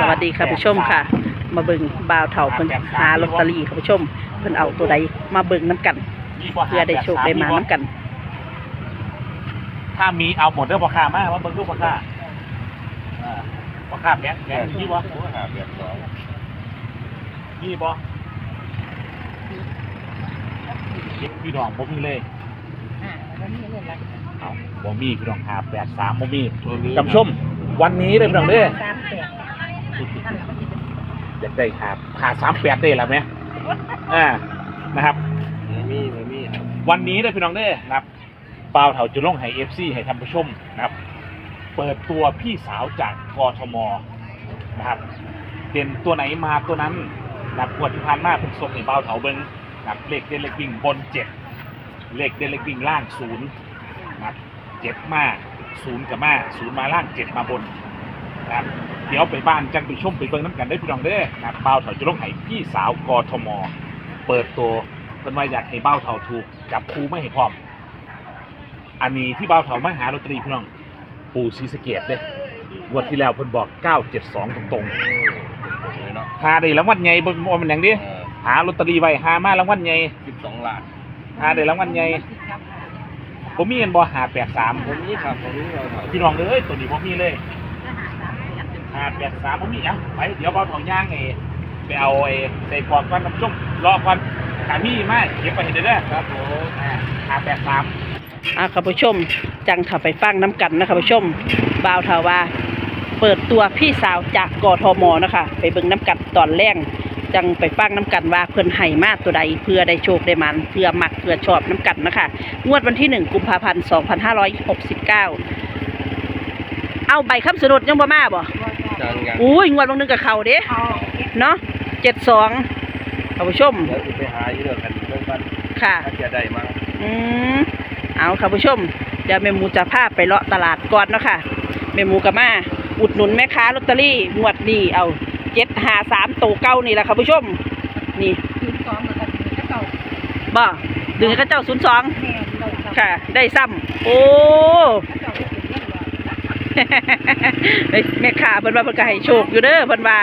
สวัสดีค่ะผู้ชมค่ะ มาเบิ่งบ่าวเฒ่าเพิ่นหาลอตเตอรี่ค่ะผู้ชมเพิ่นเอาตัวใดมาเบิ่งน้ำกันเพื่อได้โชคได้มาน้ำกัน ถ้ามีเอาหมดเด้อพ่อค้ามาว่าเบิ่งดูพ่อค้าอ่าพ่อค้าแบงค์แบงค์ยี่บ่ยี่บ่พี่น้องบ่มีเลยเอ้าบ่มีพี่น้องหาแปดสามบ่มีท่านผู้ชมวันนี้เลยพี่น้องเด้อ อยากได้หาหาสามแปดได้แล้วไหมอ่านะครับ ไม่มีไม่มีครับวันนี้เลยพี่น้องเด้อนะครับเปล่าเถาจะลงให้เอฟซีให้ท่านผู้ชมนะครับ เปิดตัวพี่สาวจากกทมนะครับเด่นตัวไหนมาตัวนั้นนะครับกวดที่ผ่านมาเป็นส่งให้เปล่าเถาเบิ้งนะครับเลขเด่นเลขวิ่งบนเจ็ดเลขเด่นเลขวิ่งล่างศูนย์นะครับเจ็ดมาศูนย์กับมาศูนย์มาล่างเจ็ดมาบนนะครับ เดี๋ยวไปบ้านจังไปชมไปเบิ้งน้ำกันได้อพี่น้องเด้อนะครับเปล่าเถาจะลงให้พี่สาวกทม เปิดตัวเป็นว่าอยากให้เบ้าเถาถูกจับคู่ไม่ให้พร้อม อันนี้ที่เบ้าเถามาหาลอตเตอรี่พี่น้อง ปู่ศรีสะเกดเลยงวันที่แล้วเพิ่นบอก 972 ตรงเลยเนาะๆหาได้รางวัลใหญ่บ่บ่มันหยังดิหาลอตเตอรี่ไว้หามารางวัลใหญ่สิบสองล้านหาได้รางวัลใหญ่ผมมีเงินบ่หา83 ผมนี้ครับผมนี้เราถอยพี่น้องเอ้ยตัวนี้บ่มีเลย หา83บ่มีอะไปเดี๋ยวเบ้าเถาย่างไอ้ไปเอาไอ้ใส่กรอกก่อนน้ำส้มรอก่อนถ้ามีมาเก็บไปให้ได้เด้อครับผมหา83อ่าค่ะผู้ชม จังถ้าไปฟังน้ำกันนะคะผู้ชมบ่าวเฒ่าว่า เปิดตัวพี่สาวจากกทมนะคะ ไปเบิ่งน้ำกันตอนแรกจังไปฟังน้ำกันว่าเพิ่นให้มาตัวใดเพื่อได้โชคได้มันเพื่อมักเพื่อชอบน้ำกันนะคะงวดวันที่หนึ่งกุมภาพันธ์สองพันห้าร้อยหกสิบเก้าเอาใบคำสนุดยังบ่มาบ่จังกัน อุ้ยงวดบางนึงกับเขาเด้เนาะเจ็ดสองท่านผู้ชมเดี๋ยวจะไปหาอยู่เรื่องกันเรื่องบ้านค่ะถ้าจะได้มั้งอืมเอาค่ะผู้ชมเดี๋ยวแม่หมูจะพาไปเลาะตลาดก่อนเนาะค่ะแม่หมูกับมาอุดหนุนแม่ค้าลอตเตอรี่งวดนี้เอาเจ็ดหาสามโตเก้านี่แหละค่ะผู้ชม นี่บ่ดึงให้เข้าเจ้าศูนย์สองค่ะ ได้ซ้ำโอ้เฮ้ย แม่ค้าเพิ่นว่าเพิ่นก็ให้โชคอยู่เด้อเพิ่นว่า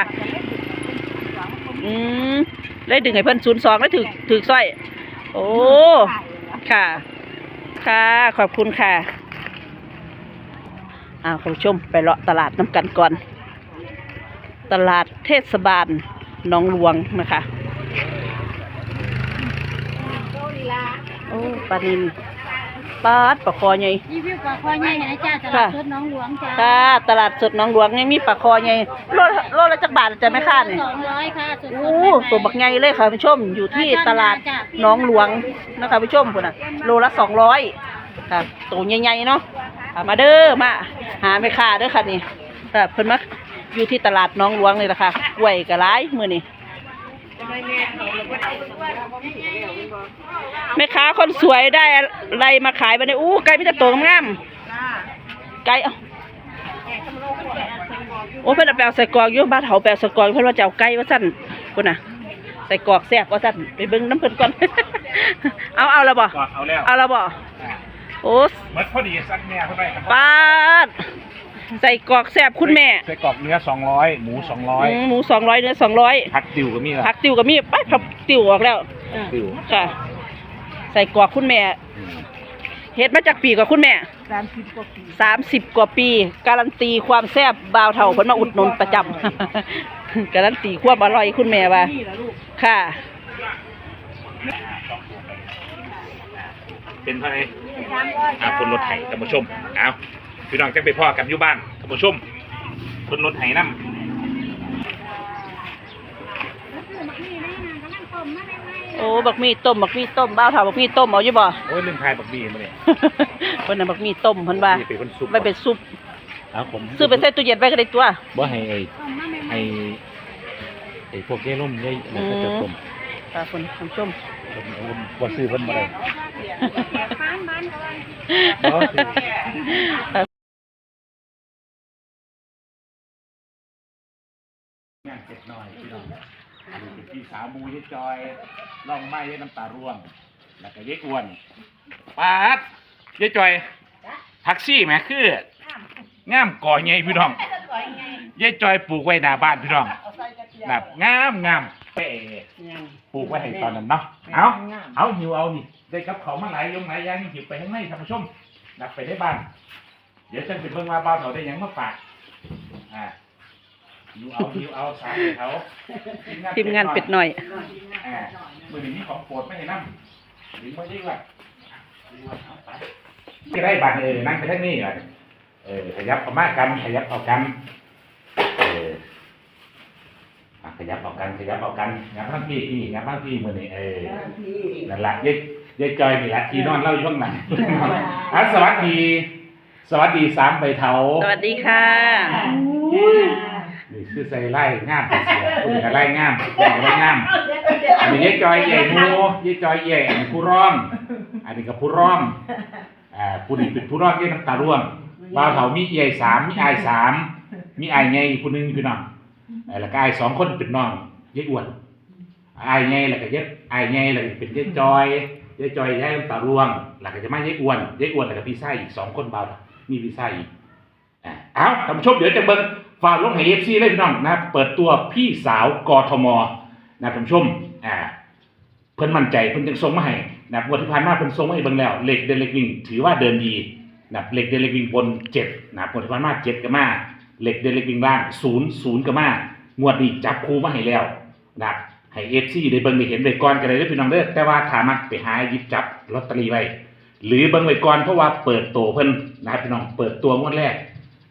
อืมเลยดึงให้เพิ่นศูนย์สองแล้วถือถือสร้อย โอ้ค่ะ ค่ะขอบคุณค่ะอ้าวคุณผู้ชมไปเลาะตลาดน้ำกันก่อน ตลาดเทศบาลหนองหลวงนะคะ โอ้ปลานิน ปลาดปลาคอใหญ่รีวิวปลาคอใหญ่นะจ้าตลาค่ะดสดหน้องหลวงจ้าค่ะตลาดสดหนองหลวงยังมีปลาคอใหญ่โลโลละจักบาทจะไหม่ค่าเนี่ยสองร้อยค่ะสดๆโอ้ตัวบักใหญ่เลยค่ะผู้ชมอยู่ที่ตลาดหน้องหลวงนะคะผู้ชมคุณน่ะโลละสองร้อยค่ะตัวใหญ่ๆเนาะค่ะมาเด้อมาหาไม่ค่าเด้อค่ะนี่ค่ะเพิ่นมาอยู่ที่ตลาดหน้องหลวงเลยล่ะค่ะกล้วยกระไรมื้อนี้ แม่ค้าคนสวยได้อะไรมาขายบัดนี้อู้ไก่มีแต่ตัวงามๆไก่เอ้าโอ้เพิ่นเอาแปลวใส่กรอกอยู่บ้านเฮาแปลวใส่กรอกเพิ่นว่าจะเอาไก่ว่าซั่นพุ่นน่ะใส่กรอกแซ่บว่าซั่นไปเบิ่งน้ำเพิ่นก่อนเอาเอาและบ่ก่อนเอาแล้วเอาและบ่อ่าโอ้เหมือนพอดีสักแม่เท่าไหร่ครับปาด ใส่กรอกแซ่บคุณแม่ใส่กรอบเนื้อ200หมูอืมหมูสองร้อยเนื้อสองร้อย200ผักติวก็มีละผักติวก็มีไปผักติวออกแล้วติวค่ะ ใส่กรอกคุณแม่เฮ็ดมาจากปีกว่าคุณแม่สามสิบกว่าปีสามสิบกว่าปี การันตีความแซ่บบาวเท่าเพิ่นมาอุดหนุนประจำการันตีความอร่อยคุณแม่ว่าค่ะ เป็นเท่าไหร่อ่าคนรถไถท่านผู้ชมเอา พี่น้องจังไปพ่อกันอยู่บ้านท่านผู้ชมคนรถไถนำโอ้บักมีต้มบักมีต้มบ้าวเท่าบักมีต้มเอาอยู่บ่โอ้ยลืมทายบักบีมาเนี่ยเพิ่นน่ะบักมีต้มเพิ่นว่านี่เป็นคนซุปไว้เป็นซุปเอาผมซื้อไปใส่ตู้เย็นไว้ก็ได้ตัว บ่ให้ไอ้ไอ้ไอ้พวกเย่ล่มเย่นั่นก็จะต้มค่ะคุณผู้ชมผมเอาบ่ซื้อเพิ่นมาเลยงานเจ็ ดน้อยพี่น้องอันนี้เป็นพี่สาวมูยายจอยล่องไม้ยายน้ำตาร่วง แล้วก็ยายอ้วนปาดยายจอยแท็กซี่แหมคืองามก่อใหญ่พี่น้องยายจอยปลูกไว้หน้าบ้านพี่น้องแบบงามงามเป๊ะปลูกไว้ให้ตอนนั้นเนาะเอาเอาหิวเอานี่ได้กับเขาวมาหลายยงหลายอย่างหิวไปข้างในท่านผู้ชมนับไปได้บ้าน เดี๋ยวฉันไปเบิ่งว่าบ้านเขาได้หยังมาฝากอ่า หิวเอาหิวเอาสายให้เขาทีมงานเป็ดหน่อยอ่ามือนี้มีของโปรดไม่ให้นั่งหรือไม่ได้ว่าจะได้บัตรเออนั่งไปทางนี้ก่อนเออขยับเอามากกันขยับเอากันเอออะขยับเอากันขยับเอากันงับทั้งพี่พี่งับทั้งพี่มือนี้เออนั่นแหละยายยายจอยนี่แหละที่นอนเล่าอยู่ข้างหลังอะสวัสดี สวัสดีสามใบเทาสวัสดีค่ะ นี่คือใส่ไล่งามเสียคุณก็ไล่งามคุณก็ไล่งามอันนี้ยายจอยใหญ่หมูยายจอยใหญ่อันนี้ผู้ร้อง อันนี้ก็ผู้ร้องอ่าผู้นี้เป็นผู้ร้องที่น้ำตาร่วงบ่าวเถามีใหญ่สามมีอายสามมีอายใหญ่ผู้หนึงพี่น้องเอ่อแล้วก็อายสองคนเป็นน้องยายอ้วนอายใหญ่แล้วก็ยายอายใหญ่แล้วเป็นยายจอยยายจอยยายน้ำตาร่วงแล้วก็จะมายายอ้วนยายอ้วนแล้วก็พี่ชายอีกสองคนบ่าวมีพี่ชายอีกอ่าเอาท่านผู้ชมเดี๋ยวจะเบิ่ง ฝากลงให้เอฟซีเลยพี่น้องนะครับเปิดตัวพี่สาวกทมนะท่านผู้ชมอ่าเพิ่นมั่นใจเพิ่นจึงส่งมาให้นะงวันที่ผ่านมาเพิ่นส่งมาให้เบิ่งแล้วเหล็กเดนเล็กวิ่งถือว่าเดินดีนะเหล็กเดนเล็กวิ่งบนเจ็ดนะงวันที่ผ่านมาเจ็ดก็มาเหล็กเดนเล็กวิ่งล่างศูนย์ศูนย์ก็มางวดนี้จับคู่มาให้แล้วนะให้เอฟซีได้เบิ่งได้เห็นได้ก่อนกันเลยพี่น้องเด้อแต่ว่าถามักไปหาหยิบจับลอตเตอรี่ไว้หรือเบิ่งไว้ก่อนเพราะว่าเปิดตัวเพิ่นนะครับพี่น้องเปิดตัวงวดแรก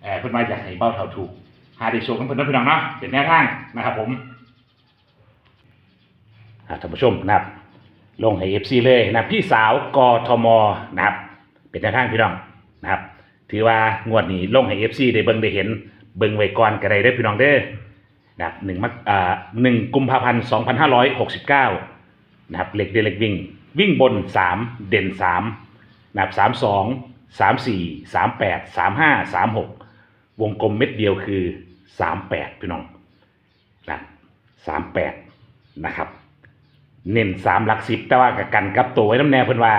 เออเพิ่นมาอยากให้เบ้าเท่าถูก หาได้โชคกันเพิ่นเนพี่น้องเนาะเป็นแนวทางนะครับผมอ่าท่านผู้ชมนะครับ ลงให้ FC เลยนะพี่สาวกทมนะครับ เป็นแนวทางพี่น้องนะครับ ถือว่างวดนี้ลงให้ FC ได้เบิ่งได้เห็นเบิ่งไว้ก่อนก็ได้เด้อพี่น้องเด้อนะครับหนึ่งมักอ่าหนึ่งกุมภาพันธ์สองพันห้าร้อยหกสิบเก้านะครับเหล็กเดเล็กวิ่ง วิ่งบนสามเด่นสามนะครับสามสองสามสี่สามแปดสามห้าสามหก วงกลมเม็ดเดียวคือสามแปดพี่น้องนะสามแปดนะครับ เน้นสามหลักสิบแต่ว่ากับกันกับตัวไว้น้ำแนวเพิ่นว่า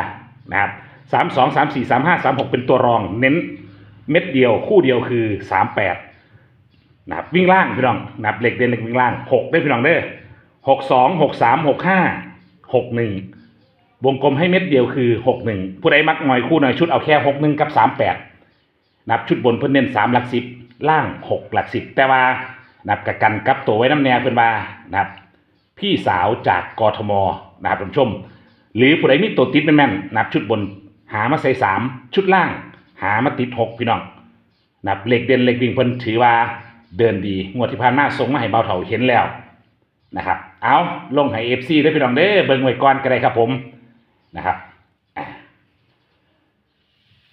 นะครับสามสองสามสี่สามห้าสามหกเป็นตัวรอง เน้นเม็ดเดียวคู่เดียวคือสามแปดนะครับวิ่งล่างพี่น้องนะครับเหล็กเด่นเหล็กวิ่งล่างหกได้พี่น้องเด้อหกสองหกสามหกห้าหกหนึ่งวงกลมให้เม็ดเดียวคือหกหนึ่งผู้ใดมักหน่อยคู่หน่อยชุดเอาแค่หกหนึ่งกับสามแปด นับชุดบนเพิ่นเน้นสามหลักสิบล่างหกหลักสิบแต่ว่านับกับกันกับตัวไว้น้ำแนวเพิ่นว่านับพี่สาวจากกทมนะครับท่านผู้ชม หรือผู้ใดมีตัวติดแม่นๆนับชุดบนหามาใส่สามชุดล่าง หามาติดหกพี่น้องนับเหล็กเด่นเหล็กวิ่งเพิ่นถือว่าเดินดีงวดที่ผ่านมาส่งมาให้เบาเถาเห็นแล้วนะครับ เอาลงให้เอฟซีได้พี่น้องเด้อเบิ่งไว้ก่อนก็ได้ครับผมนะครับ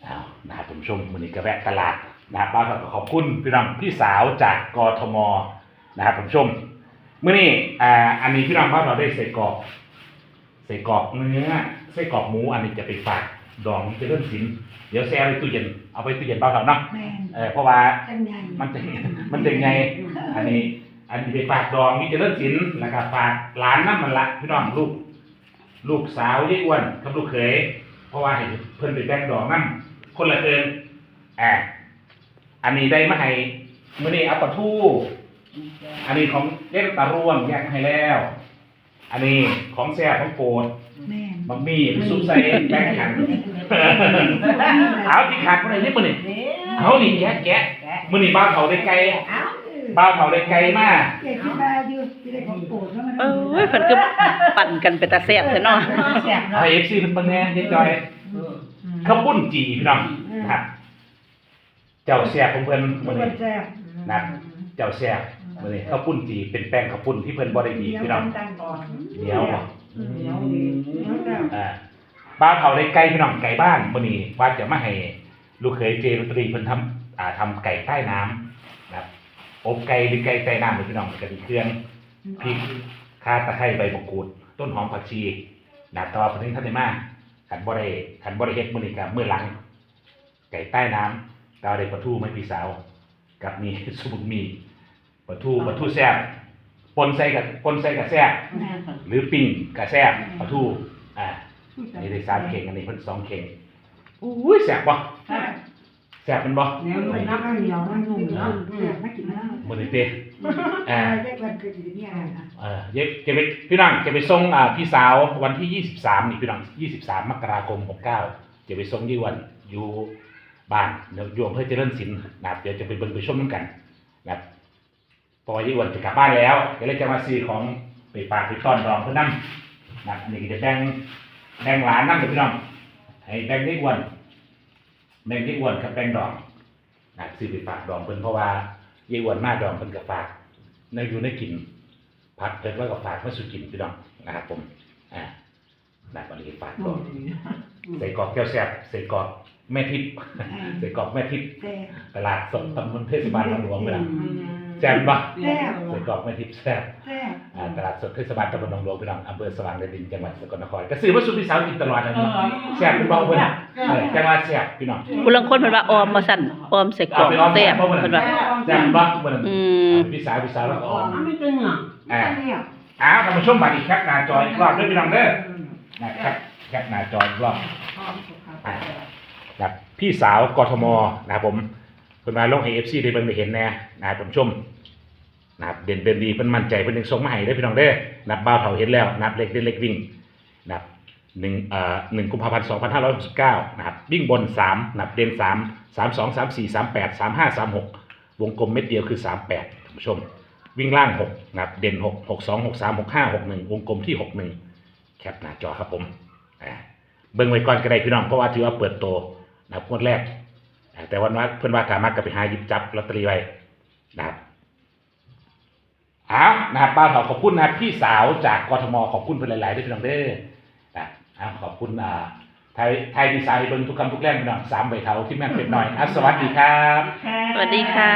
เอา นะครับท่านผู้ชมวันนี้ก็แวะตลาดนะครับบ้านเราก็ขอบคุณพี่น้องพี่สาวจากกทมนะครับท่านผู้ชมเมื่อนี้อ่าอันนี้พี่น้องบ้านเราได้ใส่กรอกใส่กรอกเนื้อใส่กรอกหมูอันนี้จะไปฝากดองจะเริ่มสินเดี๋ยวแช่ไว้ตู้เย็นเอาไปตู้เย็นบ้านเราเนาะแม่นเออเพราะว่าจังใหญ่มันจะมันจะไง อันนี้ อันนี้ไปฝากดองนี่จะเริ่มสินแล้วก็ฝากหลานนั่นมันละพี่น้องลูก ลูกสาวยี่อ้วนกับลูกเขยเพราะว่าให้เพิ่นไปแบ่งดอกนั่น คนละเอินอ่าอันนี้ได้มาให้มื่อนี้เอาปลาทูอันนี้ของเล่นตาร่วงแยกมาให้แล้ว อันนี้ของแซ่บของโปรดแม่นบะหมี่ซุปใส่แป้งขันเอาที่ขาดคนไหนนี่มื่อนี้เอานี่แกะแกะมื่อนี้บ้าวเขาได้ไกลบ้าวเขาได้ไกลมากเจ๊คิดว่าอยู่ที่ได้ของโปรดแล้วมันเอ้ยเพิ่นก็ปั่นกันเป็นตาแซ่บซะเนาะแซ่บไอเอฟซีเป็นปังแน่เจ๊จอย ข้าวปุ้นจีพี่น้องนะครับ เจ้าแซ่บของเพิ่นมัมื่อนนี้แซ่บนะ เจ้าแซ่บมื่อนี้ข้าวปุ้นจีเป็นแป้งข้าวปุ้นที่เพิ่นบ่ได้ดีเดี๋ยวพี่น้องตั้งก่อนเดี๋ยวบ่เดี๋ยวเดี๋ยวแซ่บอ่าบ้าวเขาได้ไก่พี่น้องไก่บ้านมื่อนี้ว่าจะมาให้ลูกเขยเจลอตเตอรี่เพิ่นทำอ่าทำไก่ใต้น้ำนะครับอบไก่หรือไก่ใต้น้ำหรือพี่น้องก็ดีเครื่อง พริกข่าตะไคร้ใบมะกรูด ต้นหอมผักชีนะแต่ว่าเพิ่นท่านได้มา ขันบ่ได้ขันบ่ได้เฮ็ดมื้อนี้ก็มื้อหลัง ไก่ใต้น้ำก็ได้ปลาทูไม่พี่สาว กับนี่สุบุกมีปลาทูปลาทูแซ่บปนใส่กับปนใส่กับแซ่บแม่นหรือปิ้งกับแซ่บปลาทูอ่านี่ได้สามเข่งอันนี้เพิ่นสองเข่งอุ้ยแซ่บบ่ แซ่บแซ่บมันบ่เหนียวนุ่มนะเหนียวนุ่มเนาะแซ่บไม่กินแล้วมือนี้เต้อ่าได้วันเกิดอยู่เนี่ยนะเออเย็บจะไปพี่น้องจะไปส่งอ่าพี่สาววันที่ยี่สิบสามนี่พี่น้องยี่สิบสามมกราคมหกเก้าจะไปส่งยี่วันอยู่บ้านเดี๋ยวอยู่อำเพื่อเจริญศิลป์นะครับเดี๋ยวจะไปเบิ่งไปชมน้ำกันนะครับเพอยี่วันจะกลับบ้านแล้วเดี๋ยวเลยจะมาซื้อของไปฝากไปต้อนรองเพื่อนนั่นะครับอันนี้ก็จะแบ่งแบ่งหลานนั่งพี่น้องให้แบ่งได้อ้วัน แบ่งได้อ้วันกับแบ่งดองนะครับซื้อไปฝากดองเพิ่นเพราะว่ายี่วันมาดองเพิ่นกับฝากในอยู่ในกินพักเพิ่นไว้กับฝากมาสู่กินพี่น้องนะครับผมอ่าแบบวันนี้ฝากก่อนใส่กรอกแก้วแซ่บใส่กรอกแม่ทิพย์ใส่กรอกแม่ทิพย์แต่ตลาดสดตำบลเทศบาลบางหลวงพี่น้อง แซ่บปะแซ่บใส่กรอกแม่ทิพย์แซ่บแซ่บอ่าตลาดสดเทศบาลตำบลบางหลวงพี่น้องอำเภอสว่างแดนดินจังหวัดสกลนครก็ซื้อมาสู่พี่สาวกินตลอดนะพี่น้องแซ่บเป็นเบาเพิ่นเออจังหวัดแซ่บพี่น้อง ผู้ลังคนเพิ่นว่าออมมาสั่นออมใส่กล่องแซ่บเพิ่นว่า แซ่บบ่เพิ่นอืม พี่สาวพี่สาวแล้วก็ออม ไม่เป็นหรอกอ่าเนี่ยอ้าวท่านผู้ชมบัดนี้แคปหน้าจออีกรอบด้วยพี่น้องเด้อนะครับแคปหน้าจออีกรอบอ่านะครับพี่สาวกทมนะครับผมเพิ่นมาลงให้ FC ได้เบิ่งได้เห็นแน่นะครับท่านผู้ชมนะครับเด่นเป็นดีเพิ่นมั่นใจเพิ่นนึงส่งมาให้เด้อพี่น้องเด้อนับบ่าวเฒ่าเห็นแล้วนับเล็กเด่นเล็กวิ่งนะครับหนึ่งเอ่อหนึ่งกุมภาพันธ์2569นะครับวิ่งบน3นับเด่น3 3 2 3 4 3 8 3 5 3 6วงกลมเม็ดเดียวคือ38ท่านผู้ชม วิ่งล่าง6นะครับเด่น6 6 2 6 3 6 5 6 1วงกลมที่61แคปหน้าจอครับผมเบิ่งไว้ก่อนก็ได้พี่น้องเพราะว่าถือว่าเปิดโตนะครับงวดแรก แต่วันว่าเพื่อนว่าสามารถกลับไปหาหยิบจับลอตเตอรี่ไว้นะครับอ้าวนะครับป้าเถาขอบคุณนะครับพี่สาวจากกทมขอบคุณเพื่อนหลายๆด้วยพี่น้องเด้ออะอะขอบคุณอ่าไทยไทยดีไซน์เบิ่งทุกคำทุกแรงพี่น้องสามใบเทาที่แม่นเป็นหน่อยอะสวัสดีครับสวัสดีค่ะ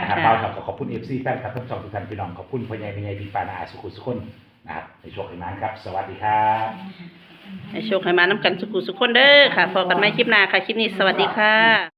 นะครับป้าเถาก็ขอบคุณเอฟซีแฟนคลับทั้งสองทุกท่านพี่น้องขอบคุณพ่อใหญ่แม่ใหญ่พี่ปานาอาสุขุสุขคนนะครับในโชคในนั้นครับ สวัสดีครับให้โชคให้มาน้ำกันสุขุสุขคนเด้อค่ะพอกันใหม่คลิปหน้าค่ะ คลิปนี้สวัสดีค่ะ